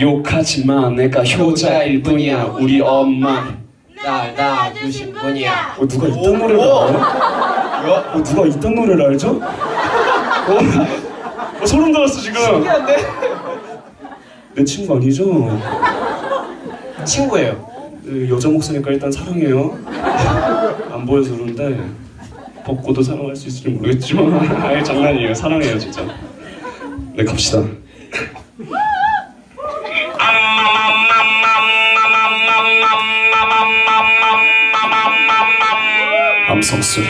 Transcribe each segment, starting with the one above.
욕하지 마 내가 효자일 뿐이야. 우리 엄마. 날 낳아주신 분이야. 어 누가 이딴 노래를 알아요? 어 누가 이딴 노래를 알죠? 어, 어 소름 돋았어 지금. 신기한데? 내 친구 아니죠? 친구예요. 그 여자 목소리니까 일단 사랑해요. 안 보여서 그런데 벗고도 사랑할 수 있을지 모르겠지만 아예 장난이에요. 사랑해요 진짜. 네 갑시다 Sorry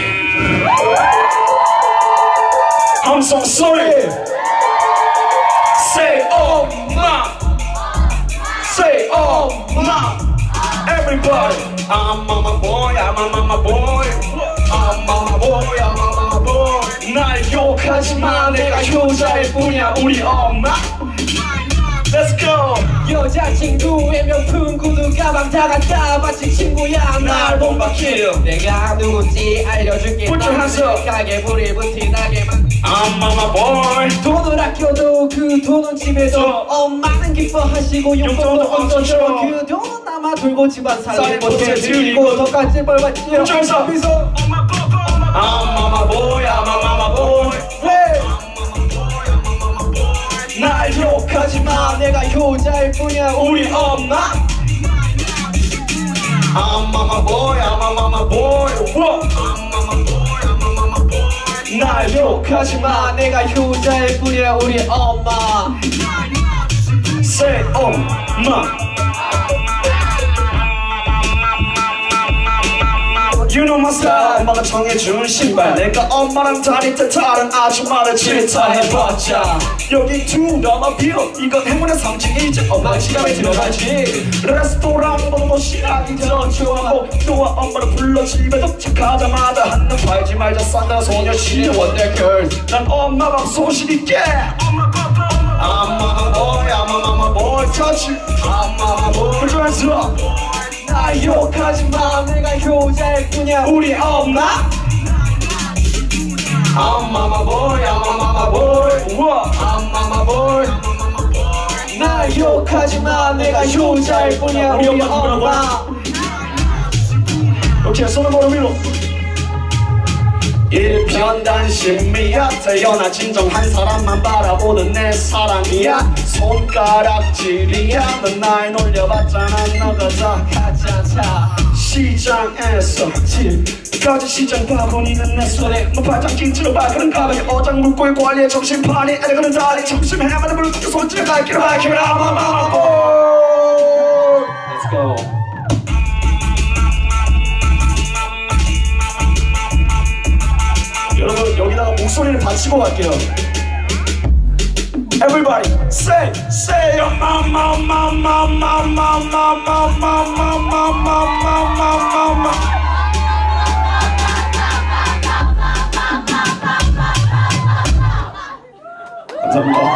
I'm so sorry Say oh ma Say oh ma Everybody I'm mama boy I'm a mama boy I'm mama boy I'm mama boy 날 욕하지마 내가 효자일 뿐이야 우리 엄마 여자친구의 명품 구두 가방 다 갖다 바친 친구야 날 본받기려 내가 누군지 알려줄게 Put your hands up. 가게 불이 붙이나게 만 I'm mama boy 돈을 아껴도 그 돈은 집에서 엄마는 기뻐하시고 용돈도 얹어줘. 그 돈은 남아 돌고 집안 살림 못해 드리고 더까지 벌받지요. 미소 I'm mama boy I'm a mama boy 내가 효자일 뿐이야 우리 엄마 I'm mama boy, I'm a mama boy. Whoa. 날 욕하지 마. 내가 효자일 뿐이야 우리 엄마 Say 엄마. You know my style. 엄마가 정해준 신발. 내가 엄마랑 다닐 때 다른 아줌마를 질타해봤자. 여기 두 넘어 비어. 이건 행운의 상징이지 엄마 시간에 들어가지. 레스토랑 도시락이 전 좋아하고 또와 엄마를 불러 집에 도착하자마자 한눈 팔지 말자. 산다 소녀시대 원더걸 난 엄마가 소신 있게. I'm mama boy, I'm a mama boy, touch it I'm mama boy, hands up 나 욕하지 마 뿐이야 우리 엄마? I'm mama boy, I'm mama boy I'm mama boy 나 욕하지마 내가 효자일 뿐이야 우리 엄마. 오케이 손을 모로 위로. 일편단심이야 태어나 진정한 사람만 바라보는 내 사랑이야. 손가락질이야 넌날 놀려봤잖아 너가 다 가짜차 시장에서 집까지 시장 바구니는 내 손에 뭐 발장 긴지로 발그는 가방에 어장 물고기 관리에 정신판이 애들그는 다리 점심에 해마는 물고기 손질에 갈기로 밝히면 아마마마 Let's go 여러분 여기다가 목소리를 받치고 갈게요 Everybody say say your mama mama mama mama mama the